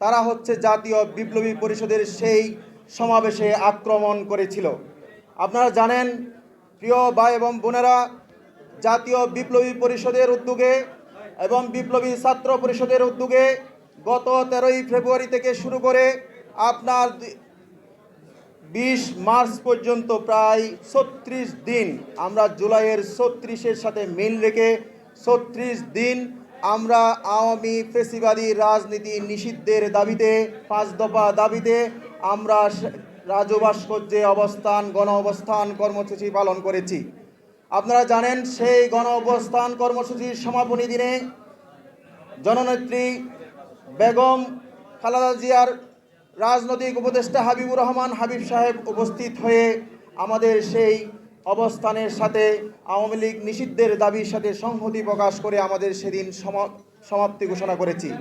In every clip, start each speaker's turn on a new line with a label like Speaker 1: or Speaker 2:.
Speaker 1: তারা হচ্ছে জাতীয় বিপ্লবী পরিষদের সেই সমাবেশে আক্রমণ করেছিল। আপনারা জানেন, প্রিয় ভাই এবং বোনেরা, জাতীয় বিপ্লবী পরিষদের উদ্যোগে এবং বিপ্লবী ছাত্র পরিষদের উদ্যোগে গত তেরোই ফেব্রুয়ারি থেকে শুরু করে আপনার বিশ মার্চ পর্যন্ত প্রায় ছত্রিশ দিন আমরা জুলাইয়ের ছত্রিশের সাথে মিল রেখে ছত্রিশ দিন আমরা আওয়ামী ফেসিবাদী রাজনীতি নিষিদ্ধের দাবিতে, পাঁচ দফা দাবিতে আমরা রাজু ভাস্কর্যে অবস্থান গণ অবস্থান কর্মসূচি পালন করেছি। আপনারা জানেন সেই গণ অবস্থান কর্মসূচির সমাপনী দিনে জননেত্রী বেগম খালাদা জিয়ার রাজনৈতিক উপদেষ্টা হাবিবুর রহমান হাবিব সাহেব উপস্থিত হয়ে আমাদের সেই অবস্থানের সাথে আওয়ামী লীগ নিষিদ্ধের দাবির সাথে সংহতি প্রকাশ করে আমাদের সেদিন সমা- সমাপ্তি ঘোষণা করেছি।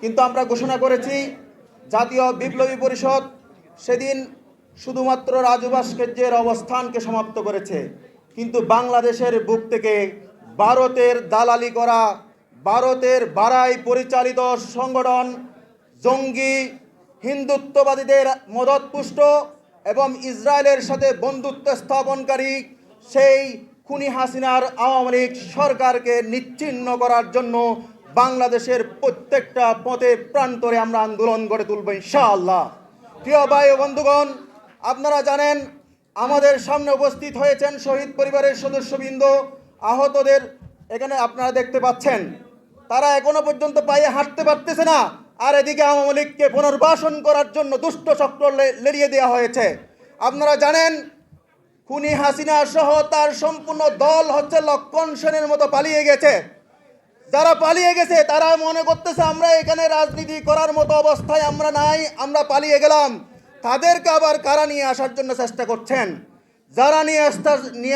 Speaker 1: কিন্তু আমরা ঘোষণা করেছি, জাতীয় বিপ্লবী পরিষদ সেদিন শুধুমাত্র রাজু ভাস্কর্যের অবস্থানকে সমাপ্ত করেছে। কিন্তু বাংলাদেশের বুক থেকে ভারতের দালালি করা, ভারতের বাড়াই পরিচালিত সংগঠন জঙ্গি হিন্দুত্ববাদীদের মদতপুষ্ট এবং ইসরায়েলের সাথে বন্ধুত্ব স্থাপনকারী সেই খুনি হাসিনার আওয়ামী লীগ সরকারকে নিচ্ছিন্ন করার জন্য বাংলাদেশের প্রত্যেকটা পথে প্রান্তরে আমরা আন্দোলন গড়ে তুলব ইনশাআল্লাহ। প্রিয় ভাই বন্ধুগণ, আপনারা জানেন আমাদের সামনে উপস্থিত হয়েছেন শহীদ পরিবারের সদস্যবৃন্দ, আহতদের। এখানে আপনারা দেখতে পাচ্ছেন, তারা এখনও পর্যন্ত পায়ে হাঁটতে পারতেছে না। আর এদিকে আওয়ামী লীগকে পুনর্বাসন করার জন্য দুষ্ট চক্র লেড়িয়ে দেওয়া হয়েছে। আপনারা জানেন, খুনি হাসিনা সহ তার সম্পূর্ণ দল হচ্ছে লক্ষণ সেনের মতো পালিয়ে গেছে। যারা পালিয়ে গেছে, তারা মনে করতেছে, আমরা এখানে রাজনীতি করার মতো অবস্থায় আমরা নাই, আমরা পালিয়ে গেলাম। তাদেরকে আবার কারা নিয়ে আসার জন্য চেষ্টা করছেন? যারা নিয়ে আসতে নিয়ে